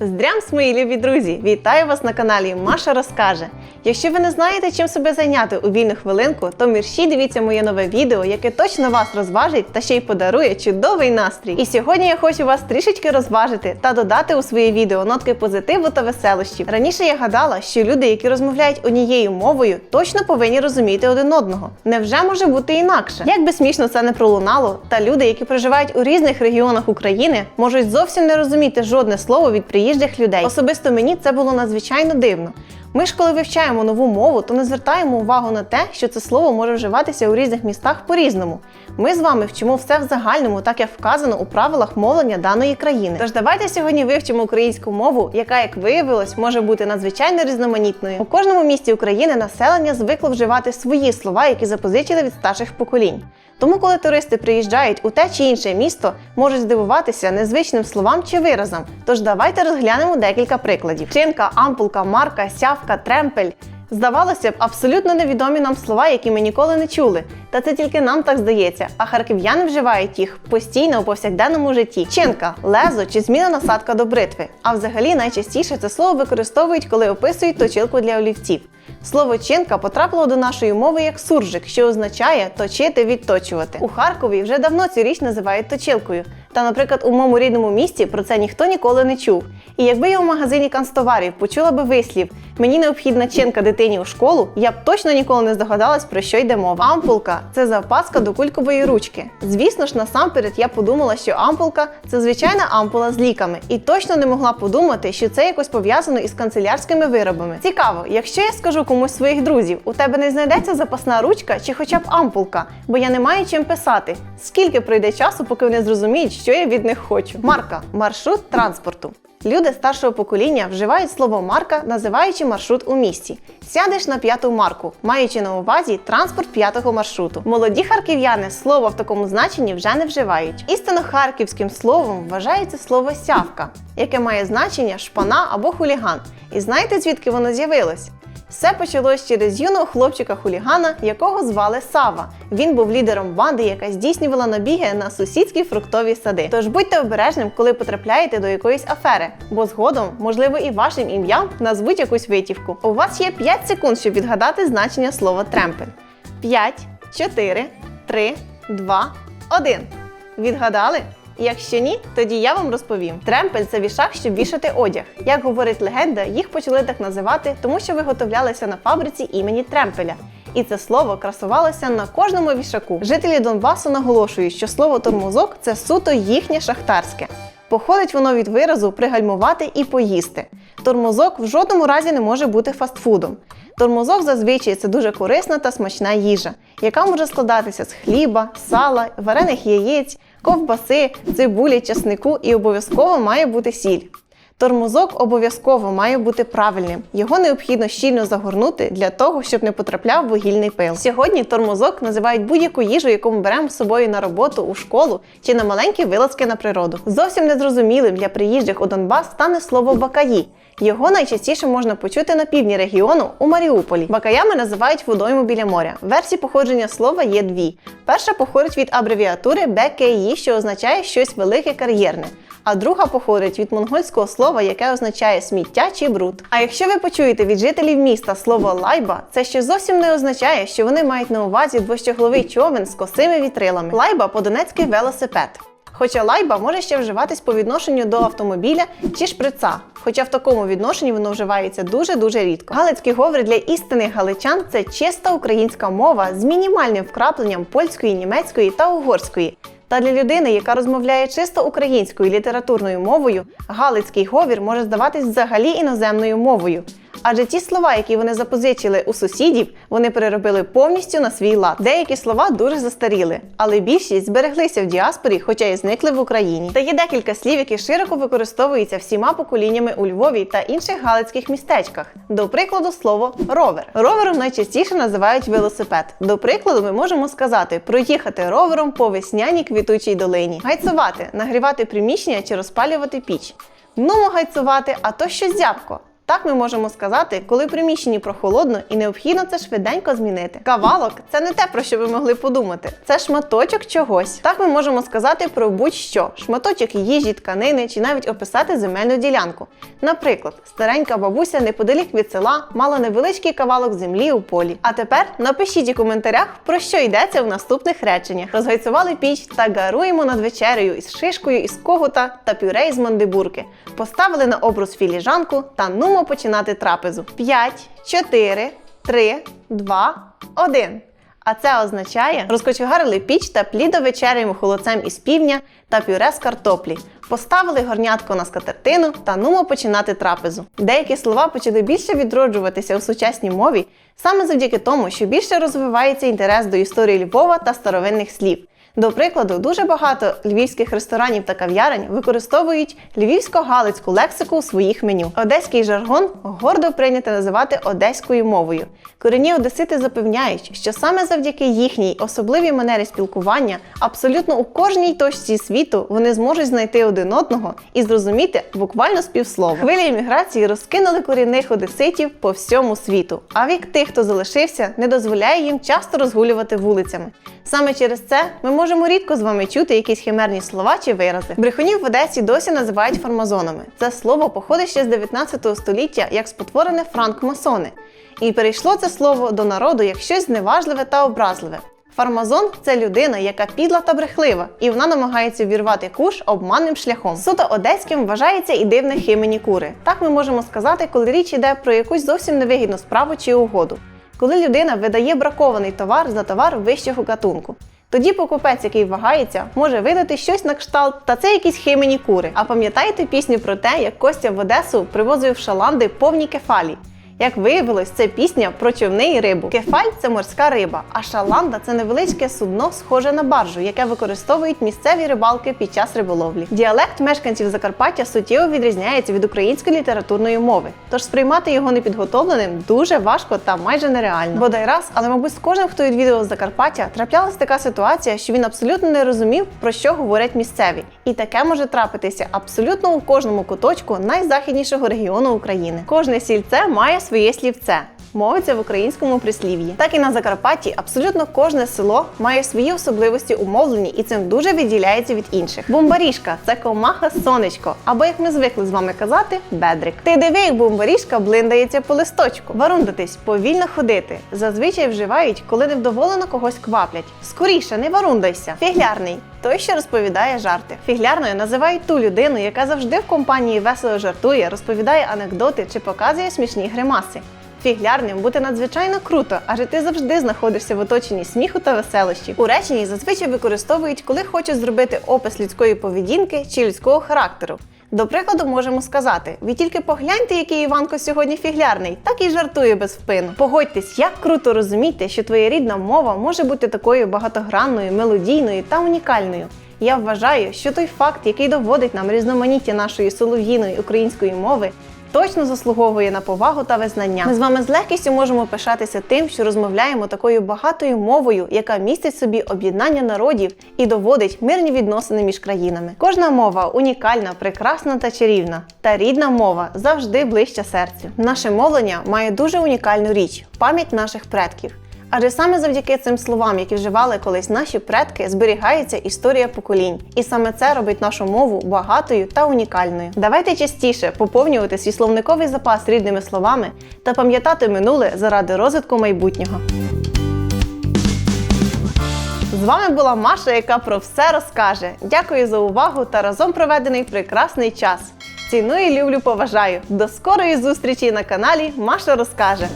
Здрямс, мої любі друзі! Вітаю вас на каналі Маша Розкаже. Якщо ви не знаєте, чим себе зайняти у вільну хвилинку, то мірші дивіться моє нове відео, яке точно вас розважить та ще й подарує чудовий настрій. І сьогодні я хочу вас трішечки розважити та додати у своє відео нотки позитиву та веселощів. Раніше я гадала, що люди, які розмовляють однією мовою, точно повинні розуміти один одного. Невже може бути інакше? Як би смішно це не пролунало, та люди, які проживають у різних регіонах України, можуть зовсім не розуміти жодне слово від приїжджих людей. Особисто мені це було надзвичайно дивно. Ми ж, коли вивчаємо нову мову, то не звертаємо увагу на те, що це слово може вживатися у різних містах по-різному. Ми з вами вчимо все в загальному, так як вказано у правилах мовлення даної країни. Тож давайте сьогодні вивчимо українську мову, яка, як виявилось, може бути надзвичайно різноманітною. У кожному місті України населення звикло вживати свої слова, які запозичили від старших поколінь. Тому, коли туристи приїжджають у те чи інше місто, можуть здивуватися незвичним словам чи виразам. Тож давайте розглянемо декілька прикладів: чинка, ампулка, марка, сявка, тремпель. Здавалося б, абсолютно невідомі нам слова, які ми ніколи не чули. Та це тільки нам так здається. А харків'яни вживають їх постійно у повсякденному житті. Чинка, лезо чи зміна насадка до бритви. А взагалі найчастіше це слово використовують, коли описують точилку для олівців. Слово чинка потрапило до нашої мови як суржик, що означає точити, відточувати. У Харкові вже давно цю річ називають точилкою. Та, наприклад, у моєму рідному місті про це ніхто ніколи не чув. І якби я у магазині канцтоварів почула би вислів мені необхідна чинка дитині у школу, я б точно ніколи не здогадалась, про що йде мова. Ампулка це запаска до кулькової ручки. Звісно ж, насамперед я подумала, що ампулка це звичайна ампула з ліками, і точно не могла подумати, що це якось пов'язано із канцелярськими виробами. Цікаво, якщо я скажу комусь своїх друзів, у тебе не знайдеться запасна ручка чи хоча б ампулка, бо я не маю чим писати. Скільки пройде часу, поки вони зрозуміють, що я від них хочу. Марка маршрут транспорту. Люди старшого покоління вживають слово марка, називаючи маршрут у місті. Сядеш на п'яту марку, маючи на увазі транспорт п'ятого маршруту. Молоді харків'яни слово в такому значенні вже не вживають. Істинно харківським словом вважається слово сявка, яке має значення шпана або хуліган. І знаєте, звідки воно з'явилось? Все почалось через юного хлопчика-хулігана, якого звали Сава. Він був лідером банди, яка здійснювала набіги на сусідські фруктові сади. Тож будьте обережним, коли потрапляєте до якоїсь афери, бо згодом, можливо, і вашим ім'ям назвуть якусь витівку. У вас є 5 секунд, щоб відгадати значення слова тремпель. 5, 4, 3, 2, 1. Відгадали? Якщо ні, тоді я вам розповім. Тремпель це вішак, щоб вішати одяг. Як говорить легенда, їх почали так називати, тому що виготовлялися на фабриці імені Тремпеля. І це слово красувалося на кожному вішаку. Жителі Донбасу наголошують, що слово тормозок це суто їхнє шахтарське. Походить воно від виразу пригальмувати і поїсти. Тормозок в жодному разі не може бути фастфудом. Тормозок зазвичай це дуже корисна та смачна їжа, яка може складатися з хліба, сала, варених яєць, ковбаси, цибулі, часнику і обов'язково має бути сіль. Тормозок обов'язково має бути правильним. Його необхідно щільно загорнути для того, щоб не потрапляв вугільний пил. Сьогодні тормозок називають будь-яку їжу, яку ми беремо з собою на роботу, у школу чи на маленькі вилазки на природу. Зовсім незрозумілим для приїжджих у Донбас стане слово бакаї. Його найчастіше можна почути на півдні регіону у Маріуполі. Бакаями називають водойму біля моря. Версії походження слова є дві. Перша походить від абревіатури БКІ, що означає щось велике кар'єрне. А друга походить від монгольського слова, яке означає сміття чи бруд. А якщо ви почуєте від жителів міста слово лайба, це ще зовсім не означає, що вони мають на увазі двощогловий човен з косими вітрилами. Лайба по-донецьки велосипед. Хоча лайба може ще вживатись по відношенню до автомобіля чи шприца, хоча в такому відношенні воно вживається дуже-дуже рідко. Галицький говор для істинних галичан це чиста українська мова з мінімальним вкрапленням польської, німецької та угорської. Та для людини, яка розмовляє чисто українською літературною мовою, галицький говір може здаватись взагалі іноземною мовою. Адже ті слова, які вони запозичили у сусідів, вони переробили повністю на свій лад. Деякі слова дуже застаріли, але більшість збереглися в діаспорі, хоча й зникли в Україні. Та є декілька слів, які широко використовуються всіма поколіннями у Львові та інших галицьких містечках. До прикладу, слово ровер. Ровером найчастіше називають велосипед. До прикладу, ми можемо сказати проїхати ровером по весняній квітучій долині, гайцувати, нагрівати приміщення чи розпалювати піч. Ну, гайцувати, а то що зябко. Так ми можемо сказати, коли в приміщенні прохолодно і необхідно це швиденько змінити. Кавалок це не те, про що ви могли подумати. Це шматочок чогось. Так ми можемо сказати про будь-що: шматочок їжі, тканини чи навіть описати земельну ділянку. Наприклад, старенька бабуся неподалік від села мала невеличкий кавалок землі у полі. А тепер напишіть у коментарях, про що йдеться в наступних реченнях. Розгайцували піч та гаруємо над вечерею із шишкою із когута та пюре із мандибурки. Поставили на обрус філіжанку та нумо починати трапезу. 5, 4, 3, 2, 1. А це означає розкочегарили піч та плідо вечеряємо холодцем із півня та пюре з картоплі. Поставили горнятко на скатертину та нумо починати трапезу. Деякі слова почали більше відроджуватися у сучасній мові саме завдяки тому, що більше розвивається інтерес до історії Львова та старовинних слів. До прикладу, дуже багато львівських ресторанів та кав'ярень використовують львівсько-галицьку лексику у своїх меню. Одеський жаргон гордо прийнято називати одеською мовою. Корінні одесити запевняють, що саме завдяки їхній особливій манері спілкування абсолютно у кожній точці світу вони зможуть знайти один одного і зрозуміти буквально співслово. Хвилі імміграції розкинули корінних одеситів по всьому світу. А вік тих, хто залишився, не дозволяє їм часто розгулювати вулицями. Саме через це ми можемо рідко з вами чути якісь химерні слова чи вирази. Брехунів в Одесі досі називають фармазонами. Це слово походить ще з 19 століття як спотворене франкмасони. І перейшло це слово до народу як щось зневажливе та образливе. Фармазон це людина, яка підла та брехлива, і вона намагається вірвати куш обманним шляхом. Суто одеським вважається і дивне химені кури. Так ми можемо сказати, коли річ йде про якусь зовсім невигідну справу чи угоду. Коли людина видає бракований товар за товар вищого гатунку. Тоді покупець, який вагається, може видати щось на кшталт, та це якісь химені кури. А пам'ятаєте пісню про те, як Костя в Одесу привозив в шаланди повні кефалі? Як виявилось, це пісня про човни і рибу. Кефаль це морська риба, а шаланда це невеличке судно, схоже на баржу, яке використовують місцеві рибалки під час риболовлі. Діалект мешканців Закарпаття суттєво відрізняється від української літературної мови, тож сприймати його непідготовленим дуже важко та майже нереально. Бодай раз, але мабуть, з кожним, хто відвідував Закарпаття, траплялась така ситуація, що він абсолютно не розумів, про що говорять місцеві. І таке може трапитися абсолютно у кожному куточку найзахіднішого регіону України. Кожне сільце має своє слівце. Мовиться в українському прислів'ї. Так і на Закарпатті абсолютно кожне село має свої особливості умовлені і цим дуже відділяється від інших. Бомбарішка це комаха сонечко, або як ми звикли з вами казати, бедрик. Ти диви, як бомбарішка блиндається по листочку. Варундатись, повільно ходити. Зазвичай вживають, коли невдоволено когось кваплять. Скоріше, не варундайся. Фіглярний. Той, що розповідає жарти. Фіглярною називають ту людину, яка завжди в компанії весело жартує, розповідає анекдоти чи показує смішні гримаси. Фіглярним бути надзвичайно круто, адже ти завжди знаходишся в оточенні сміху та веселощів. У реченні зазвичай використовують, коли хочуть зробити опис людської поведінки чи людського характеру. До прикладу, можемо сказати: ви тільки погляньте, який Іванко сьогодні фіглярний, так і жартує без впину. Погодьтесь, як круто розуміти, що твоя рідна мова може бути такою багатогранною, мелодійною та унікальною. Я вважаю, що той факт, який доводить нам різноманіття нашої солов'їної української мови, точно заслуговує на повагу та визнання. Ми з вами з легкістю можемо пишатися тим, що розмовляємо такою багатою мовою, яка містить собі об'єднання народів і доводить мирні відносини між країнами. Кожна мова унікальна, прекрасна та чарівна. Та рідна мова завжди ближче серцю. Наше мовлення має дуже унікальну річ пам'ять наших предків. Адже саме завдяки цим словам, які вживали колись наші предки, зберігається історія поколінь, і саме це робить нашу мову багатою та унікальною. Давайте частіше поповнювати свій словниковий запас рідними словами та пам'ятати минуле заради розвитку майбутнього. З вами була Маша, яка про все розкаже. Дякую за увагу та разом проведений прекрасний час. Ціную, люблю, поважаю. До скорої зустрічі на каналі Маша розкаже.